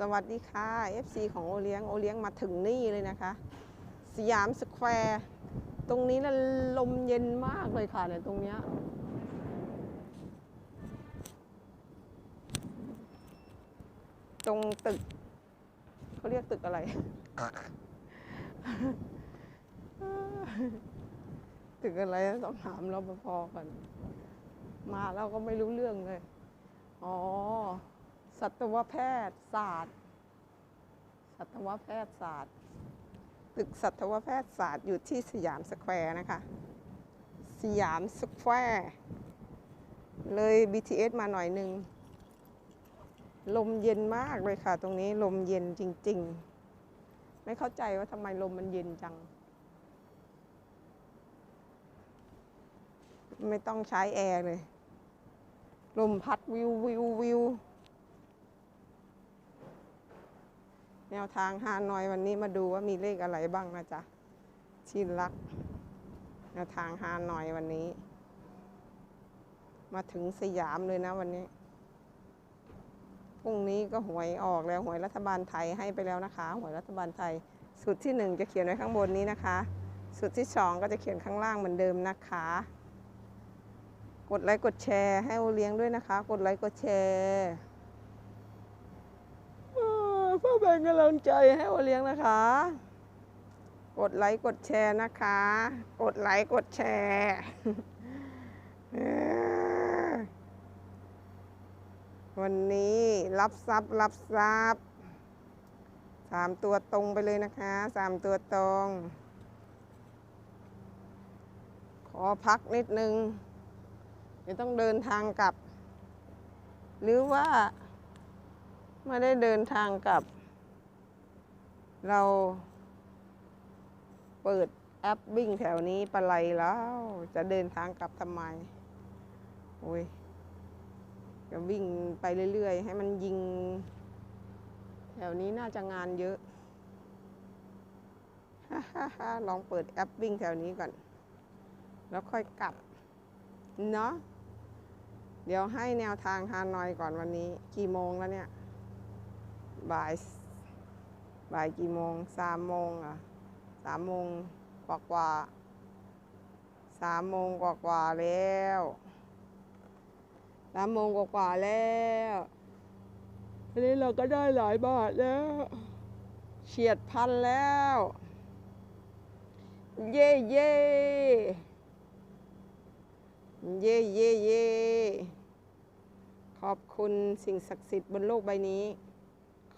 สวัสดีค่ะ FC ของโอเลี้ยง โอเลี้ยงมาถึงนี่เลยนะคะ สยามสแควร์ ตรงนี้นะลมเย็นมากเลยค่ะเนี่ยตรงเนี้ยตรงตึก เขาเรียกตึกอะไร ตึกอะไรต้องถามรปภก่อน มาแล้วก็ไม่รู้เรื่องเลย อ๋อ สัตวแพทย์ศาสตร์ สัตวแพทย์ศาสตร์ ตึกสัตวแพทย์ศาสตร์อยู่ที่สยามสแควร์นะคะ สยามสแควร์เลย BTS มาหน่อยหนึ่ง ลมเย็นมากเลยค่ะ ตรงนี้ลมเย็นจริง ๆ ไม่เข้าใจว่าทำไมลมมันเย็นจัง ไม่ต้องใช้แอร์เลย ลมพัดวิววิววิว แนวทางฮานอยวันนี้มาดูว่ามีเลขอะไรบ้างนะจ๊ะชินรักแนวทางฮานอยวันนี้ มาถึงสยามเลยนะวันนี้พรุ่งนี้ก็หวยออกแล้วหวยรัฐบาลไทยให้ไปแล้วนะคะ หวยรัฐบาลไทย สุดที่หนึ่งจะเขียนไว้ข้างบนนี้นะคะ สุดที่สองก็จะเขียนข้างล่างเหมือนเดิมนะคะ กดไลค์กดแชร์ให้โอเลี้ยงด้วยนะคะ กดไลค์กดแชร์ เป็นกำลังใจให้โอเลี้ยงนะคะ กดไลค์กดแชร์นะคะ กดไลค์กดแชร์วันนี้รับทรัพย์รับทรัพย์สามตัวตรงไปเลยนะคะสามตัวตรง ขอพักนิดนึงเดี๋ยวต้องเดินทางกลับ หรือว่า ไม่ได้เดินทางกลับ เราเปิดแอปวิ่งแถวนี้ปะไรแล้ว จะเดินทางกลับทำไม โอ้ยจะวิ่งไปเรื่อยๆ ให้มันยิง แถวนี้น่าจะงานเยอะ ลองเปิดแอปวิ่งแถวนี้ก่อน แล้วค่อยกลับ เนาะเดี๋ยวให้แนวทางฮานอยก่อนวันนี้ กี่โมงแล้วเนี่ย บ่าย บ่ายกี่โมงสามโมงอะสามโมงกว่ากว่าสามโมงกว่ากว่าแล้วสามโมงกว่ากว่าแล้ววันนี้เราก็ได้หลายบาทแล้วเฉียดพันแล้ว เย่เย่เย่เย่เย่ขอบคุณสิ่งศักดิ์สิทธิ์บนโลกใบนี้